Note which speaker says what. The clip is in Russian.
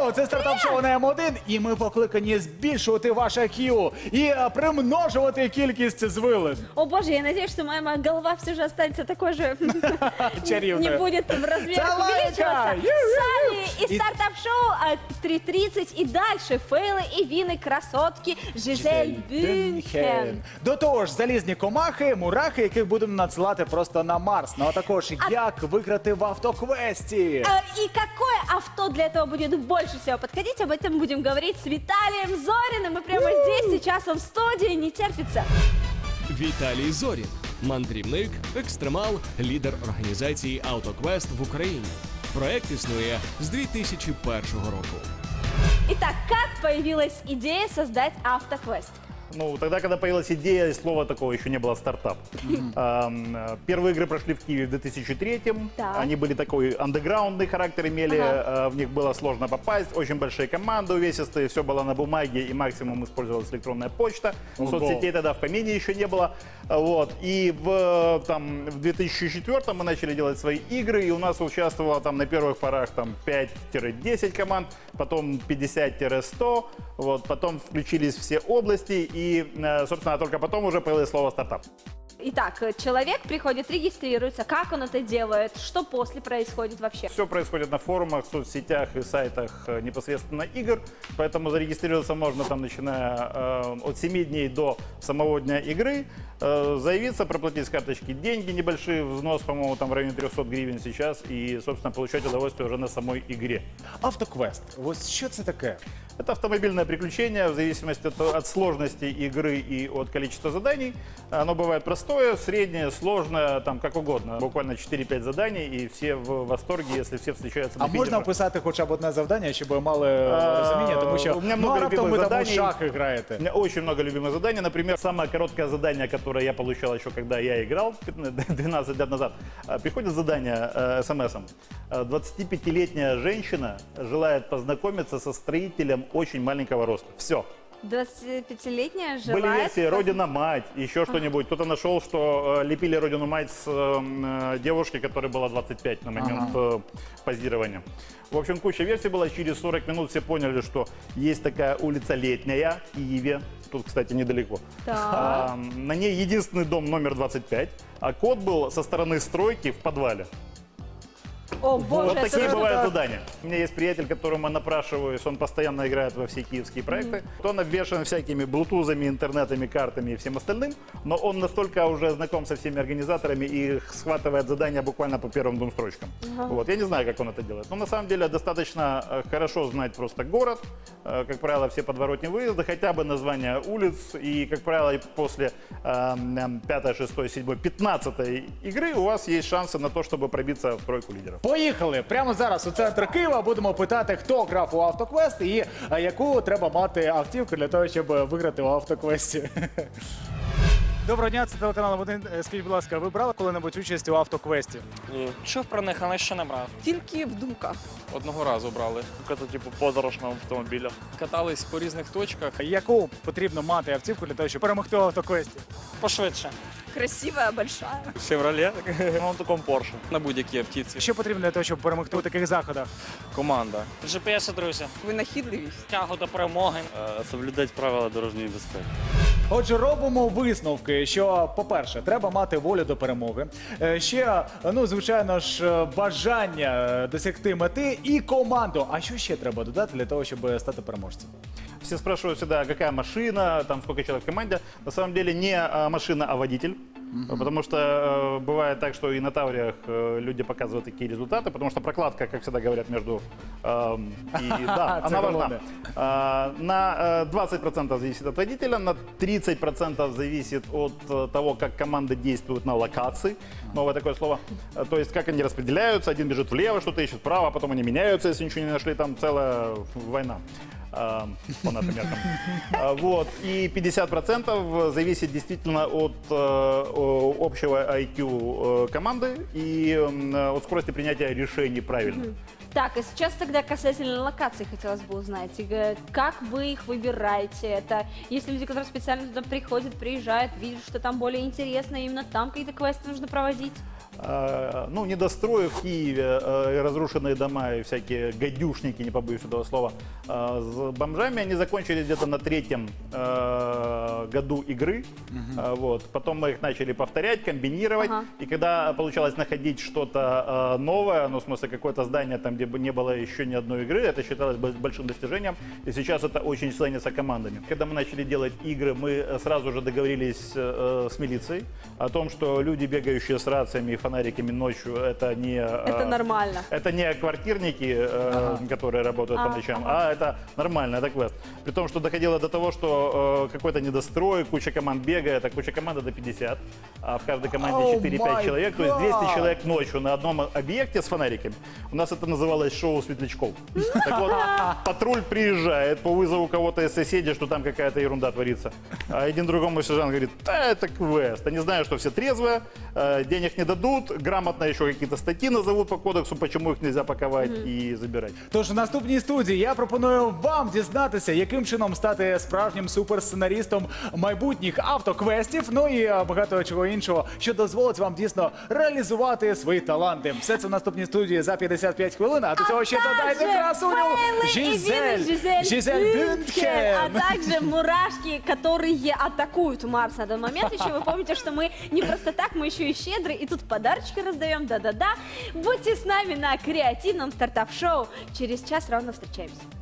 Speaker 1: Йоу, це стартап шоу на М1, і ми покликані збільшувати ваше к'ю і е, примножувати кількість звилин.
Speaker 2: О боже, я надеюсь, что моя голова все же останется такой же,
Speaker 1: Чарівною.
Speaker 2: не будет в размерах
Speaker 1: Целая
Speaker 2: увеличиваться.
Speaker 1: чай!
Speaker 2: Сами и
Speaker 1: И-
Speaker 2: стартап-шоу а, 3.30 и дальше фейлы и вины красотки Жизель Бюнхен.
Speaker 1: До того ж, залізні комахи, мурахи, яких будемо надсилати просто на Марс. Ну а також як виграти в автоквесті.
Speaker 2: А, И какое авто для этого будет больше всего подходить, об этом будем говорить с Виталием Зориным. И прямо здесь, сейчас он в студии, не терпится.
Speaker 3: Віталій Зорін, мандрівник, екстремал, лідер організації Автоквест в Україні. Проект існує з 2001 року.
Speaker 2: Итак, как появилась идея создать автоквест?
Speaker 4: Ну, тогда, когда появилась идея, слова такого еще не было стартап. Ам, э, Первые игры прошли в Киеве в 2003-м.
Speaker 2: Так.
Speaker 4: Они были такой андеграундный характер имели, э, в них было сложно попасть, очень большие команды увесистые, все было на бумаге, и максимум использовалась электронная почта. Соцсетей тогда в помине еще не было. Вот. И в, э, там, в 2004 мы начали делать свои игры, и у нас участвовало там на первых порах там 5-10 команд, потом 50-100, вот, потом включились все области, и, э, собственно, только потом уже появилось слово стартап.
Speaker 2: Итак, человек приходит, регистрируется, как он это делает, что после происходит вообще?
Speaker 4: Все происходит на форумах, соцсетях и сайтах э, непосредственно игр, поэтому зарегистрироваться можно там, начиная э, от 7 дней до самого дня игры, э, заявиться, проплатить с карточки деньги, небольшой взнос, по-моему, там в районе 300 гривен сейчас, и, собственно, получать удовольствие уже на самой игре.
Speaker 1: Автоквест. Ось що це таке?
Speaker 4: Это автомобильное приключение в зависимости от, от сложности игры и от количества заданий. Оно бывает простое, среднее, сложное, там как угодно. Буквально 4-5 заданий, и все в восторге, если все встречаются
Speaker 1: А
Speaker 4: на
Speaker 1: можна
Speaker 4: финишах.
Speaker 1: описати хоча б одне завдання, щоб мали е,
Speaker 4: А,
Speaker 1: розуміння, тому що
Speaker 4: у мене
Speaker 1: ну,
Speaker 4: много
Speaker 1: а раптом ви
Speaker 4: любимих
Speaker 1: там у
Speaker 4: заданій.
Speaker 1: шахи
Speaker 4: У меня очень много любимых заданий. Например, самое короткое задание, которое я получал еще, когда я играл 15 12 лет назад. А, Приходит задание э, смс-ом. Э, 25-летняя женщина желает познакомиться со строителем очень маленького роста. Все.
Speaker 2: 25-летняя
Speaker 4: Были
Speaker 2: желает...
Speaker 4: версии «Родина-мать», еще что-нибудь. Кто-то нашел, что э, лепили «Родину-мать» с э, э, девушки, которой было 25 на момент э, позирования. В общем, куча версий была. Через 40 минут все поняли, что есть такая улица Летняя в Киеве. Тут, кстати, недалеко.
Speaker 2: Так.
Speaker 4: А, на ней единственный дом номер 25, а код был со стороны стройки в подвале.
Speaker 2: О, боже,
Speaker 4: вот
Speaker 2: это
Speaker 4: такие
Speaker 2: что-то-
Speaker 4: бывают задания. У меня есть приятель, которому я напрашиваюсь, он постоянно играет во все киевские проекты. Он обвешан всякими блутузами, интернетами, картами и всем остальным, но он настолько уже знаком со всеми организаторами и схватывает задания буквально по первым двум строчкам. Вот. Я не знаю, как он это делает. Но на самом деле достаточно э, хорошо знать просто город, э, как правило, все подворотни выезды, хотя бы названия улиц. И, как правило, после э, 5, 6, 7, 15 игры у вас есть шансы на то, чтобы пробиться в тройку лидеров.
Speaker 1: Поїхали прямо зараз у центр Києва. Будемо питати, хто грав у автоквест і е, яку треба мати автівку для того, щоб виграти у автоквесті. Доброго дня, це телеканал Один. Скажіть, будь ласка, ви брали коли-небудь участь у автоквесті?
Speaker 5: Ні. Чув про них, але ще не брав.
Speaker 6: Тільки в думках.
Speaker 5: Одного разу брали. Це типу подорож на автомобілях. Катались по різних точках.
Speaker 1: Яку потрібно мати автівку для того, щоб перемогти у автоквесті?
Speaker 5: Пошвидше.
Speaker 6: Красивая, большая.
Speaker 5: Шевроле, ну такому Порше. На будь-якій автівці.
Speaker 1: Що потрібно для того, щоб перемогти у таких заходах?
Speaker 5: Команда. GPS, друзі.
Speaker 6: Винахідливість.
Speaker 5: Тягу до перемоги.
Speaker 7: соблюдати правила дорожньої безпеки.
Speaker 1: Отже, робимо висновки, що, по-перше, треба мати волю до перемоги. Е, Ще, ну, звичайно ж, е, бажання е, досягти мети і команду. А що ще треба додати для того, щоб стати переможцем?
Speaker 4: Все спрашивают всегда, какая машина, там сколько человек в команде. На самом деле не а, машина, а водитель. Потому что э, бывает так, что и на Тавриях э, люди показывают такие результаты, потому что прокладка, как всегда говорят, между... эм, и, да, она важна. А, на э, 20% зависит от водителя, на 30% зависит от э, того, как команда действует на локации. Новое такое слово. Э, То есть, как они распределяются. Один бежит влево, что-то ищет вправо, а потом они меняются, если ничего не нашли. Там целая война. А, по нашим меркам. А, Вот. И 50% зависит действительно от э, общего IQ э, команды и м, от скорости принятия решений правильно.
Speaker 2: Так, и сейчас тогда касательно локаций хотелось бы узнать. Э, Как вы их выбираете? Это есть люди, которые специально туда приходят, приезжают, видят, что там более интересно, именно там какие-то квесты нужно проводить?
Speaker 4: Э, ну, недострои в Киеве, э, и разрушенные дома и всякие гадюшники, не побоюсь этого слова, э, с бомжами, они закончились где-то на третьем году игры. Э, вот. Потом мы их начали повторять, комбинировать.
Speaker 2: Ага.
Speaker 4: И когда получалось находить что-то новое, ну, в смысле, какое-то здание, там, где бы не было еще ни одной игры, это считалось большим достижением. И сейчас это очень ценится командами. Когда мы начали делать игры, мы сразу же договорились с милицией о том, что люди, бегающие с рациями и фонариками ночью, это не... э,
Speaker 2: Это нормально.
Speaker 4: это не квартирники, э, которые работают
Speaker 2: А,
Speaker 4: по ночам, а это нормально, это квест. При том, что доходило до того, что э, какой-то недострой, куча команд бегает, а куча команд это 50, а в каждой команде
Speaker 1: Oh
Speaker 4: 4-5
Speaker 1: my
Speaker 4: человек, то есть 200
Speaker 1: God.
Speaker 4: человек ночью на одном объекте с фонариками. У нас это называлось шоу светлячков. Так вот, патруль приезжает по вызову кого-то из соседей, что там какая-то ерунда творится. А один другому сержант говорит, да, это квест. Они знают, что все трезвые, э, денег не дадут, грамотно еще какие-то статьи назовут по кодексу, почему их нельзя паковать и забирать.
Speaker 1: Тож у наступній студії я пропоную вам дізнатися, яким чином стати справжнім суперсценарістом майбутніх автоквестів, ну і е, багато чого іншого, що дозволить вам дійсно реалізувати свої таланти. Все це в наступній студії за 55 хвилин. А до цього ще додайте
Speaker 2: также
Speaker 1: красуню
Speaker 2: фейлы и
Speaker 1: Жизель,
Speaker 2: вины Жизель,
Speaker 1: Жизель
Speaker 2: Бюндхен, а
Speaker 1: Бюндхен.
Speaker 2: также мурашки, которые атакуют Марс на данный момент. Еще вы помните, что мы не просто так, мы еще и щедры, и тут Подарочки раздаем, да-да-да. Будьте с нами на креативном стартап-шоу. Через час ровно встречаемся.